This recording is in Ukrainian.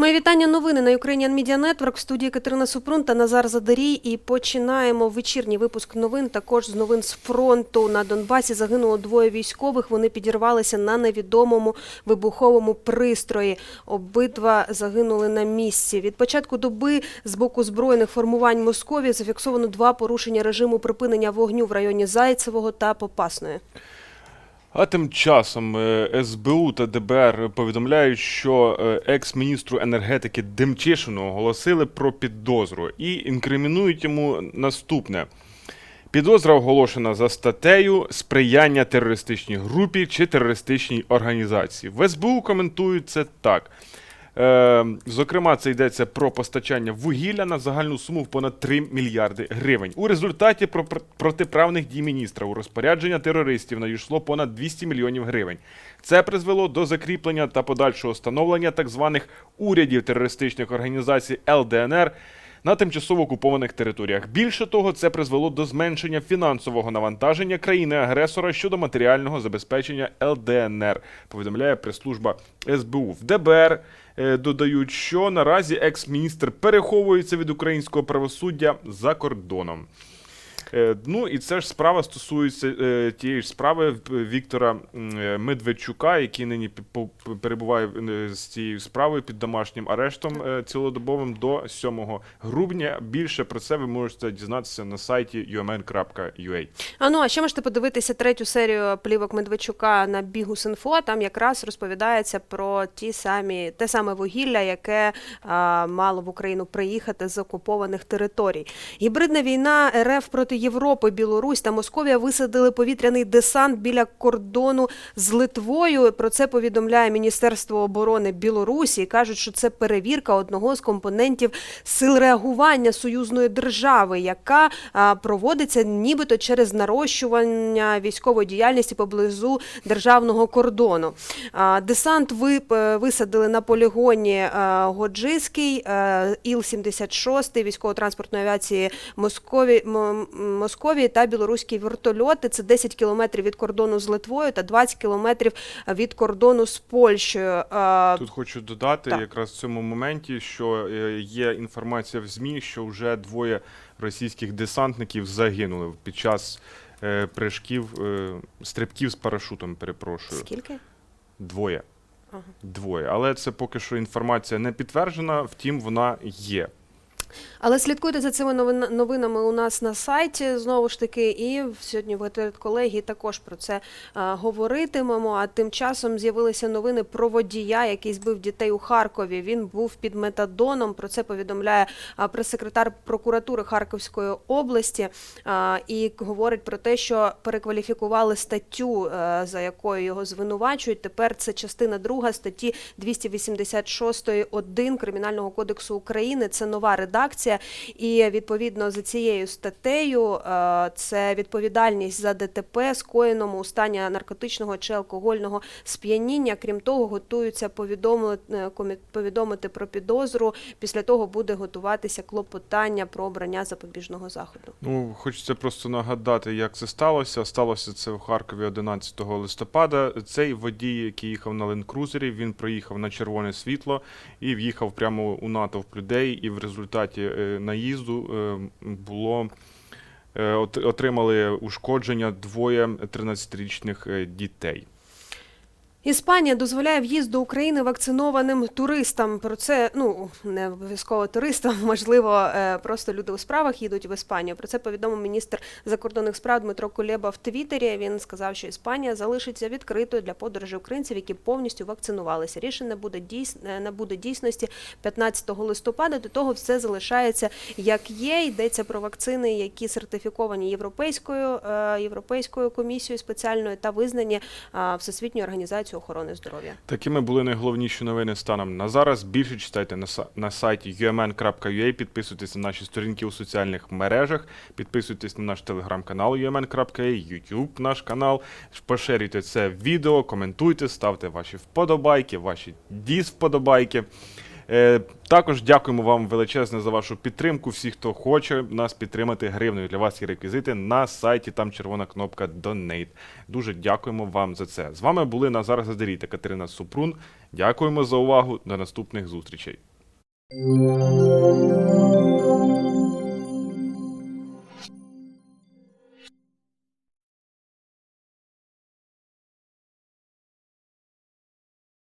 Мої вітання новини на Ukrainian Media Network в студії Катерина Супрун та Назар Задарій. І починаємо вечірній випуск новин. Також з новин з фронту на Донбасі загинуло двоє військових. Вони підірвалися на невідомому вибуховому пристрої. Обидва загинули на місці. Від початку доби з боку збройних формувань Московії зафіксовано два порушення режиму припинення вогню в районі Зайцевого та Попасної. А тим часом е, СБУ та ДБР повідомляють, що е, екс-міністру енергетики Демчишину оголосили про підозру і інкримінують йому наступне. Підозра оголошена за статтею сприяння терористичній групі чи терористичній організації. В СБУ коментують це так. Е, зокрема, це йдеться про постачання вугілля на загальну суму в понад 3 мільярди гривень. У результаті про протиправних дій міністра у розпорядження терористів надійшло понад 200 мільйонів гривень. Це призвело до закріплення та подальшого становлення так званих урядів терористичних організацій ЛДНР на тимчасово окупованих територіях. Більше того, це призвело до зменшення фінансового навантаження країни-агресора щодо матеріального забезпечення ЛДНР. Повідомляє прес-служба СБУ. В ДБР е, додають, що наразі екс-міністр переховується від українського правосуддя за кордоном. Е, Ну і це ж справа стосується е, тієї ж справи е, Віктора Медведчука, який нині перебуває з цією справою під домашнім арештом цілодобовим до 7 грудня. Більше про це ви можете дізнатися на сайті umn.ua. А ну а ще можете подивитися третю серію плівок Медведчука на Бігус.Інфо. Там якраз розповідається про ті самі те саме вугілля, яке а, мало в Україну приїхати з окупованих територій. Гібридна війна РФ проти Європи, Білорусь та Московія висадили повітряний десант біля кордону з Литвою. Про це повідомляє Міністерство оборони Білорусі. Кажуть, що це перевірка одного з компонентів сил реагування союзної держави, яка проводиться нібито через нарощування військової діяльності поблизу державного кордону. Десант е, висадили на полігоні е, Годжиський, е, Іл-76 військово-транспортної авіації Москові, Московії та білоруські вертольоти. Це 10 кілометрів від кордону з Литвою та 20 кілометрів від кордону з Польщею. Тут хочу додати Так. якраз в цьому моменті, що е, є інформація в ЗМІ, що вже двоє російських десантників загинули під час е, прыжків, е, стрибків з парашутом. Перепрошую. Скільки? Двоє. Ага. Двоє. Але це поки що інформація не підтверджена, втім, вона є. Але слідкуйте за цими новин- новинами у нас на сайті знову ж таки, і сьогодні в колеги також про це а, говоритимемо. А тим часом з'явилися новини про водія, який збив дітей у Харкові. Він був під метадоном. Про це повідомляє а, прес-секретар прокуратури Харківської області а, і говорить про те, що перекваліфікували статтю, е, за якою його звинувачують. Тепер це частина друга статті 286.1 Кримінального кодексу України. Це нова редакція, і відповідно за цією статтею е, це відповідальність за ДТП, скоєному у стані наркотичного чи алкогольного сп'яніння. Крім того, готуються е, повідомити про підозру. Після того буде готуватися клопотання про обрання запобіжного заходу. Ну, хочеться просто нагадати, як це сталося. Сталося це в Харкові 11 листопада. Цей водій, який їхав на ленд-крузері, він проїхав на червоне світло і в'їхав прямо у натовп людей. І в результаті е, наїзду е, було е, отримали ушкодження двоє 13-річних е, дітей. Іспанія дозволяє в'їзд до України вакцинованим туристам. Про це ну не обов'язково туристам, можливо, е, просто люди у справах їдуть в Іспанію. Про це повідомив міністр закордонних справ Дмитро Кулеба в Твіттері. Він сказав, що Іспанія залишиться відкритою для подорожі українців, які повністю вакцинувалися. Рішення буде дійс... е, набуде дійсності 15 листопада. До того все залишається як є. Йдеться про вакцини, які сертифіковані європейською е, європейською комісією спеціальною та визнані Всесвітньою організацією охорони здоров'я. Такими були найголовніші новини станом на зараз. Більше читайте на, на сайті umn.ua, підписуйтесь на наші сторінки у соціальних мережах, підписуйтесь на наш телеграм-канал umn.ua, YouTube наш канал, поширюйте це відео, коментуйте, ставте ваші вподобайки, ваші діз вподобайки. Е, також дякуємо вам величезне за вашу підтримку. Всі, хто хоче нас підтримати гривнею. Для вас є реквізити на сайті. Там червона кнопка Donate. Дуже дякуємо вам за це. З вами були Назар Задарій та Катерина Супрун. Дякуємо за увагу. До наступних зустрічей.